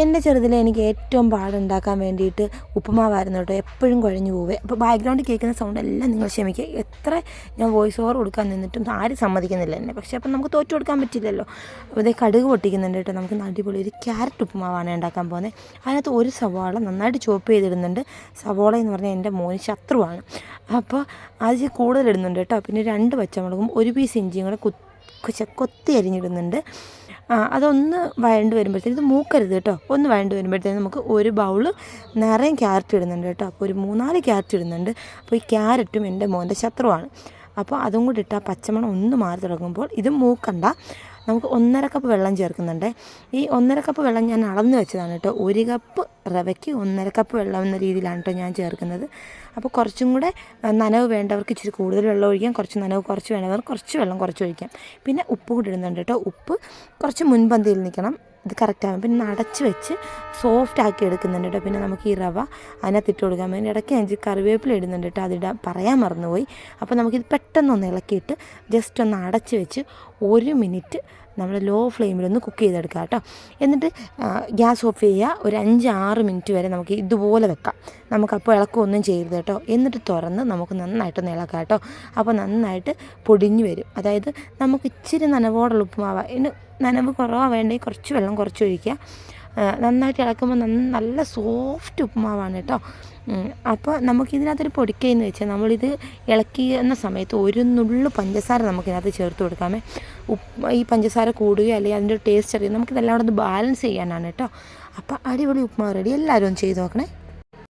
എന്റെ ചെറുതിൽ എനിക്ക് ഏറ്റവും പാടുണ്ടാക്കാൻ വേണ്ടിയിട്ട് ഉപ്പുമാവായിരുന്നു കേട്ടോ. എപ്പോഴും കുഴഞ്ഞു പോവേ. അപ്പോൾ ബാക്ക്ഗ്രൗണ്ടിൽ കേൾക്കുന്ന സൗണ്ട് എല്ലാം നിങ്ങൾ ക്ഷമിക്കുക എത്ര ഞാൻ വോയിസ് ഓവർ കൊടുക്കാൻ നിന്നിട്ടും ആരും സമ്മതിക്കുന്നില്ല എന്നെ. പക്ഷേ അപ്പം നമുക്ക് തോറ്റു കൊടുക്കാൻ പറ്റില്ലല്ലോ. അപ്പോൾ ഇതേ കടുക് പൊട്ടിക്കുന്നുണ്ട് കേട്ടോ. നമുക്ക് അടിപൊളി ഒരു ക്യാരറ്റ് ഉപ്പുമാവാണ് ഉണ്ടാക്കാൻ പോകുന്നത്. അതിനകത്ത് ഒരു സവാള നന്നായിട്ട് ചോപ്പ് ചെയ്തിടുന്നുണ്ട്. സവാള എന്ന് പറഞ്ഞാൽ എന്റെ മോന് ശത്രുവാണ്. അപ്പോൾ അത് കൂടുതൽ ഇടുന്നുണ്ട് കേട്ടോ. പിന്നെ രണ്ട് പച്ചമുളകും ഒരു പീസ് ഇഞ്ചിയും കൂടെ കുത്തി അരിഞ്ഞിടുന്നുണ്ട്. അതൊന്ന് വഴണ്ട് വരുമ്പോഴത്തേക്കും ഇത് മൂക്കരുത് കേട്ടോ. ഒന്ന് വഴണ്ട് വരുമ്പോഴത്തേക്കും നമുക്ക് ഒരു ബൗൾ നിറയെ ക്യാരറ്റ് ഇടുന്നുണ്ട് കേട്ടോ. അപ്പോൾ ഒരു മൂന്നാൽ ക്യാരറ്റ് ഇടുന്നുണ്ട്. അപ്പോൾ ഈ ക്യാരറ്റും എന്റെ മോന്റെ ശത്രുവാണ്. അപ്പോൾ അതും കൂടി ഇട്ട് ആ പച്ചമണം ഒന്ന് മാറി തുടങ്ങുമ്പോൾ ഇത് മൂക്കണ്ട. നമുക്ക് ഒന്നര കപ്പ് വെള്ളം ചേർക്കുന്നുണ്ട്. ഈ ഒന്നര കപ്പ് വെള്ളം ഞാൻ അളന്ന് വെച്ചതാണ് കേട്ടോ. ഒരു കപ്പ് റവയ്ക്ക് ഒന്നര കപ്പ് വെള്ളം എന്ന രീതിയിലാണ് കേട്ടോ ഞാൻ ചേർക്കുന്നത്. അപ്പോൾ കുറച്ചും കൂടെ നനവ് വേണ്ടവർക്ക് ഇച്ചിരി കൂടുതൽ വെള്ളം ഒഴിക്കാം. കുറച്ച് നനവ് കുറച്ച് വേണ്ടവർ കുറച്ച് വെള്ളം കുറച്ച് ഒഴിക്കാം. പിന്നെ ഉപ്പ് കൂടി ഇടുന്നുണ്ട് കേട്ടോ. ഉപ്പ് കുറച്ച് മുൻപന്തിയിൽ നിൽക്കണം. ഇത് കറക്റ്റാണ് പിന്നെ അടച്ച് വെച്ച് സോഫ്റ്റ് ആക്കി എടുക്കുന്നുണ്ട് കേട്ടോ പിന്നെ നമുക്ക് ഈ റവ അതിനകത്ത് ഇട്ട് കൊടുക്കാൻ വേണ്ടി ഇടയ്ക്ക് അഞ്ച് കറിവേപ്പില ഇടുന്നുണ്ട് കേട്ടോ അതിടാൻ പറയാൻ മറന്നുപോയി. അപ്പോൾ നമുക്കിത് പെട്ടെന്നൊന്ന് ഇളക്കിയിട്ട് ജസ്റ്റ് ഒന്ന് അടച്ച് വെച്ച് ഒരു മിനിറ്റ് നമ്മൾ ലോ ഫ്ലെയിമിലൊന്ന് കുക്ക് ചെയ്തെടുക്കുക കേട്ടോ എന്നിട്ട് ഗ്യാസ് ഓഫ് ചെയ്യുക. ഒരു അഞ്ച് ആറ് മിനിറ്റ് വരെ നമുക്ക് ഇതുപോലെ വെക്കാം. നമുക്കപ്പോൾ ഇളക്കമൊന്നും ചെയ്യരുത് കേട്ടോ എന്നിട്ട് തുറന്ന് നമുക്ക് നന്നായിട്ടൊന്ന് ഇളക്കാം കേട്ടോ അപ്പോൾ നന്നായിട്ട് പൊടിഞ്ഞു വരും. അതായത് നമുക്ക് ഇച്ചിരി നനവോടുള്ള ഉപ്പുമാവ. നനവ് കുറവാണ് വേണ്ടെങ്കിൽ കുറച്ച് വെള്ളം കുറച്ച് ഒഴിക്കുക. നന്നായിട്ട് ഇളക്കുമ്പോൾ നല്ല സോഫ്റ്റ് ഉപ്പുമാവാണ് കേട്ടോ. അപ്പോൾ നമുക്കിതിനകത്തൊരു പൊടിക്കയെന്ന് വെച്ചാൽ നമ്മളിത് ഇളക്കുന്ന സമയത്ത് ഒരു നുള്ളു പഞ്ചസാര നമുക്കിതിനകത്ത് ചേർത്ത് കൊടുക്കാമേ. ഉപ്പ് ഈ പഞ്ചസാര കൂടുകയോ അല്ലെങ്കിൽ അതിന്റെ ടേസ്റ്റ് അറിയാം നമുക്കിതെല്ലാം കൂടെ ഒന്ന് ബാലൻസ് ചെയ്യാനാണ് കേട്ടോ. അപ്പോൾ അടിപൊളി ഉപ്പുമാവ് റെഡി. എല്ലാവരും ചെയ്ത് നോക്കണേ.